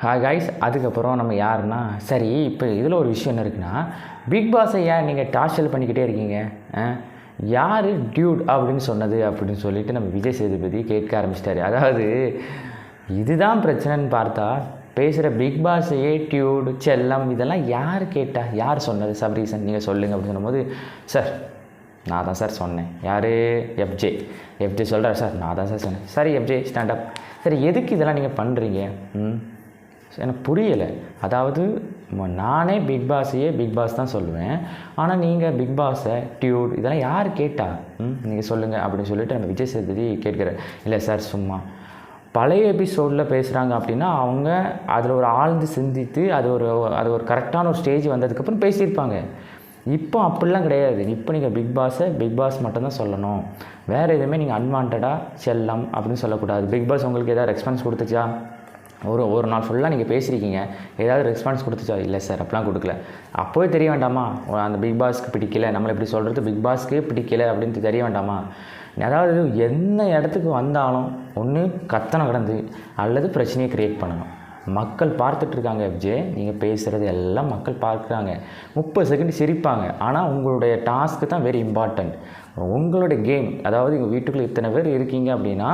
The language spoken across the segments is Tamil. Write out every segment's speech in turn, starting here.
ஹாய் காய்ஸ் அதுக்கப்புறம் நம்ம யாருன்னா சரி இப்போ இதில் ஒரு விஷயம் என்ன இருக்குன்னா பிக் பாஸை ஏன் நீங்கள் டார்ச்சல் பண்ணிக்கிட்டே இருக்கீங்க? ஆ? யார் டியூட் அப்படின்னு சொன்னது அப்படின்னு சொல்லிட்டு நம்ம விஜய் சேதுபதி கேட்க ஆரம்பிச்சிட்டாரு. அதாவது இதுதான் பிரச்சனைன்னு பார்த்தா பேசுகிற பிக் பாஸையே டியூட் செல்லம் இதெல்லாம் யார் கேட்டா யார் சொன்னது? சப் ரீசன் நீங்கள் சொல்லுங்கள் அப்படின்னு சொல்லும்போது சார் நான் தான் சார் சொன்னேன். யார்? எஃப்ஜே எஃப்ஜே சொல்கிறார் சார் நான் தான் சார் சொன்னேன். சரி எஃப்ஜே ஸ்டாண்ட் அப் சரி எதுக்கு இதெல்லாம் நீங்கள் பண்ணுறீங்க ம் எனக்கு புரியலை. அதாவது நானே பிக் பாஸையே பிக் பாஸ் தான் சொல்லுவேன். ஆனால் நீங்கள் பிக் பாஸை டியூட் இதெல்லாம் யார் கேட்டா? ம் நீங்கள் சொல்லுங்கள் அப்படின்னு சொல்லிட்டு நம்ம விஜய் சேதுபதி கேட்குறாரு. இல்லை சார் சும்மா. பழைய எபிசோடில் பேசுகிறாங்க அப்படின்னா அவங்க அதில் ஒரு ஆழ்ந்து சிந்தித்து அது ஒரு அது ஒரு கரெக்டான ஒரு ஸ்டேஜ் வந்ததுக்கப்புறம் பேசியிருப்பாங்க. இப்போ அப்படிலாம் கிடையாது. இப்போ நீங்கள் பிக் பாஸை பிக் பாஸ் மட்டும்தான் சொல்லணும். வேறு எதுவுமே நீங்கள் அன்வான்டாக செல்லம் அப்படின்னு சொல்லக்கூடாது. பிக் பாஸ் உங்களுக்கு ஏதாவது ரெஸ்பான்ஸ் கொடுத்துச்சா? ஒரு ஒரு நாள் ஃபுல்லாக நீங்கள் பேசியிருக்கீங்க ஏதாவது ரெஸ்பான்ஸ் கொடுத்துச்சா? இல்லை சார் அப்படிலாம் கொடுக்கல. அப்போவே தெரிய வேண்டாமா? அந்த பிக் பாஸ்க்கு பிடிக்கல. நம்மளை இப்படி சொல்கிறது பிக் பாஸ்க்கே பிடிக்கல அப்படின்ட்டு தெரிய வேண்டாமா? அதாவது எந்த இடத்துக்கு வந்தாலும் ஒன்று கத்தனை கிடந்து அல்லது பிரச்சனையை க்ரியேட் பண்ணணும். மக்கள் பார்த்துட்ருக்காங்க எஃப்ஜே நீங்கள் பேசுகிறது எல்லாம் மக்கள் பார்க்குறாங்க. முப்பது செகண்ட் சிரிப்பாங்க. ஆனால் உங்களுடைய டாஸ்க்கு தான் வெரி இம்பார்ட்டண்ட் உங்களுடைய கேம் அதாவது எங்கள் வீட்டுக்குள்ளே இத்தனை பேர் இருக்கீங்க அப்படின்னா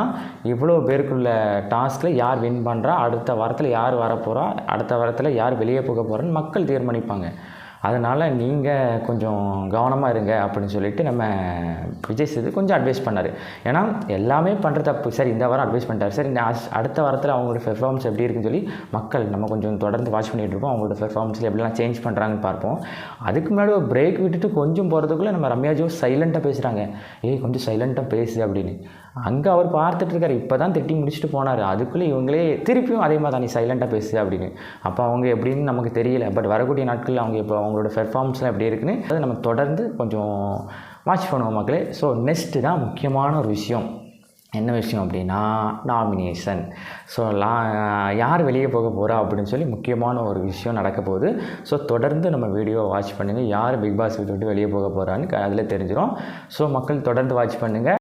இவ்வளோ பேருக்குள்ள டாஸ்கில் யார் வின் பண்ணுறா அடுத்த வாரத்தில் யார் வரப்போகிறா அடுத்த வாரத்தில் யார் வெளியே போக போகிறான்னு மக்கள் தீர்மானிப்பாங்க. அதனால் நீங்கள் கொஞ்சம் கவனமாக இருங்க அப்படின்னு சொல்லிட்டு நம்ம விஜய் சேது கொஞ்சம் அட்வைஸ் பண்ணார். ஏன்னா எல்லாமே பண்ணுற தப்பு. சரி இந்த வாரம் அட்வைஸ் பண்ணிட்டார். சரி இந்த அஸ்- அடுத்த வாரத்தில் அவங்களோட பெர்ஃபார்மன்ஸ் எப்படி இருக்குன்னு சொல்லி மக்கள் நம்ம கொஞ்சம் தொடர்ந்து வாட்ச் பண்ணிகிட்டு இருப்போம் அவங்களோட பெர்ஃபார்மன்ஸில் எப்படிலாம் சேஞ்ச் பண்ணுறாங்கன்னு பார்ப்போம். அதுக்கு முன்னாடி ஒரு பிரேக் விட்டுட்டு கொஞ்சம் போகிறதுக்குள்ளே நம்ம ரம்யாஜோ சைலண்ட்டாக பேசுகிறாங்க ஏய் கொஞ்சம் சைலண்ட்டாக பேசு அப்படின்னு. அங்கே அவர் பார்த்துட்ருக்காரு. இப்போ தான் திட்டி முடிச்சுட்டு போனார். அதுக்குள்ளே இவங்களே திருப்பியும் அதே மாதிரி தான் நீ சைலண்ட்டாக பேசு அப்படின்னு. அப்போ அவங்க எப்படின்னு நமக்கு தெரியல. பட் வரக்கூடிய நாட்களில் அவங்க இப்போ அவங்களோட பெர்ஃபார்மன்ஸ்லாம் எப்படி இருக்குன்னு அதை நம்ம தொடர்ந்து கொஞ்சம் வாட்ச் பண்ணுவோம் மக்களே. ஸோ நெக்ஸ்ட்டு தான் முக்கியமான ஒரு விஷயம். என்ன விஷயம் அப்படின்னா நாமினேஷன் ஸோ லா யார் வெளியே போக போகிறா அப்படின்னு சொல்லி முக்கியமான ஒரு விஷயம் நடக்க போகுது. ஸோ தொடர்ந்து நம்ம வீடியோ வாட்ச் பண்ணுங்கள் யார் பிக் பாஸ் விட்டு வெளியே போக போகிறான்னு அதில் தெரிஞ்சிடும் ஸோ மக்கள் தொடர்ந்து வாட்ச் பண்ணுங்கள்